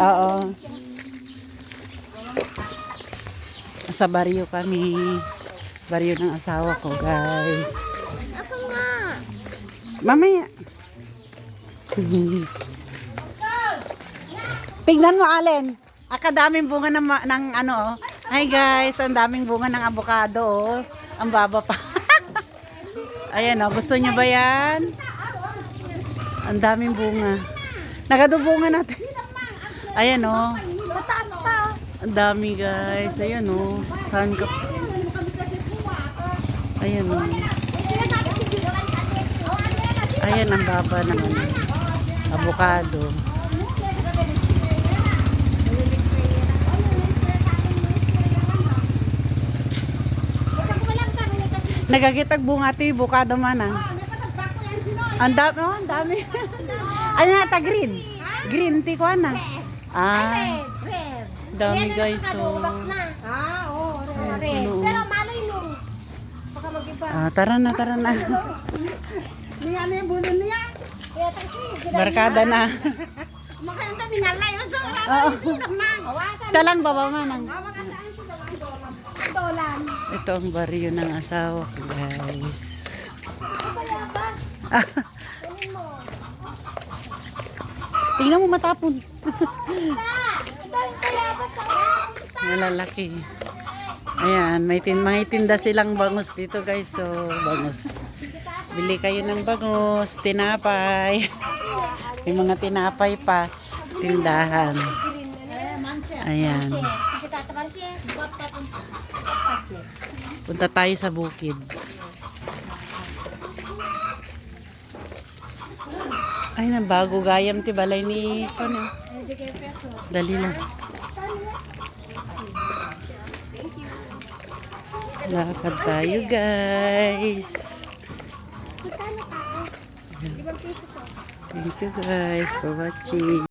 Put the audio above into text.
Oo. Sa baryo kami. Baryo ng asawa ko, guys. Ako nga. Mamaya. Tingnan mo, Allen. Akadaming bunga ng, ng ano, oh. Hi guys, ang daming bunga ng avocado, oh. Ang baba pa. Ayan, oh. Gusto niyo ba yan? Ang daming bunga. Nagadubunga natin. Ayan, oh. Sa taas pa. Ang dami, guys. Ayan, oh. Saan ka? Ayan, oh. Ayan ang baba ng ano, avocado. Nagagitag bunga ti avocado man ah. Ang dami, oh, ang dami. Ay nga ta green. Green ti ko na. Ah, Red. dami guys. So, Ah, oo. Red. puno. Pero malay nung. Baka mag-iba. ah, tara na, tara na. Niya na yung bulo niya. Kaya taksi. Barkada na. Makaya ang minalay. Ang sola. Oo. Mang. Awakan. Talang baba man ang. Mawakasan siya dalawang dolan. Dolan. Ito ang baryo ng asawa ko, guys. Kaya ba? Ah, Kunin mo. Tingnan mo matapon. Malalaki. Ayan, may, tin may tinda silang bangus dito guys. So, bangus. Bili kayo ng bangus, tinapay. may mga tinapay pa. Tindahan. Ayan. Punta tayo sa bukid. Ay, na bago gayam ti balay ni ano. Kayo peso. Dali lang. Lakad tayo, guys. Thank you, guys, for watching.